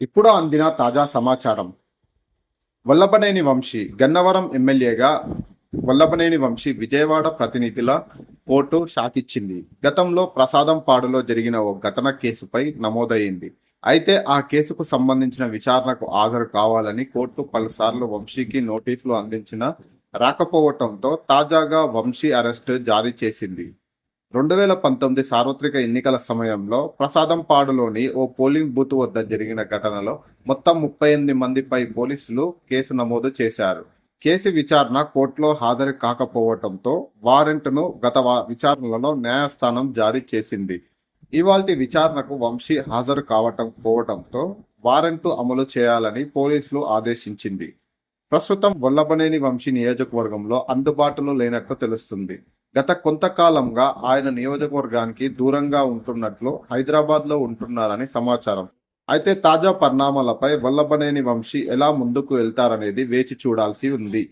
ఇప్పుడు అందిన తాజా సమాచారం. వల్లభనేని వంశీ గన్నవరం ఎమ్మెల్యేగా వల్లభనేని వంశీ విజయవాడ ప్రతినిధుల కోర్టు షాకిచ్చింది. గతంలో ప్రసాదం పాడులో జరిగిన ఓ ఘటన కేసుపై నమోదైంది. అయితే ఆ కేసుకు సంబంధించిన విచారణకు హాజరు కావాలని కోర్టు పలుసార్లు వంశీకి నోటీసులు అందించిన రాకపోవటంతో తాజాగా వంశీ అరెస్టు జారీ చేసింది. రెండు వేల పంతొమ్మిది సార్వత్రిక ఎన్నికల సమయంలో ప్రసాదంపాడులోని ఓ పోలింగ్ బూత్ వద్ద జరిగిన ఘటనలో మొత్తం ముప్పై ఎనిమిది మందిపై పోలీసులు కేసు నమోదు చేశారు. కేసు విచారణ కోర్టులో హాజరు కాకపోవడంతో వారెంట్ను గత విచారణలో న్యాయస్థానం జారీ చేసింది. ఇవాల్టి విచారణకు వంశీ హాజరు కావటం పోవటంతో వారెంట్ అమలు చేయాలని పోలీసులు ఆదేశించింది. ప్రస్తుతం వల్లభనేని వంశీ నియోజకవర్గంలో అందుబాటులో లేనట్లు తెలుస్తుంది. గత కొంతకాలంగా ఆయన నియోజకవర్గానికి దూరంగా ఉంటున్నట్లు హైదరాబాద్లో ఉంటున్నారని సమాచారం. అయితే తాజా పరిణామాలపై వల్లభనేని వంశీ ఎలా ముందుకు వెళ్తారనేది వేచి చూడాల్సి ఉంది.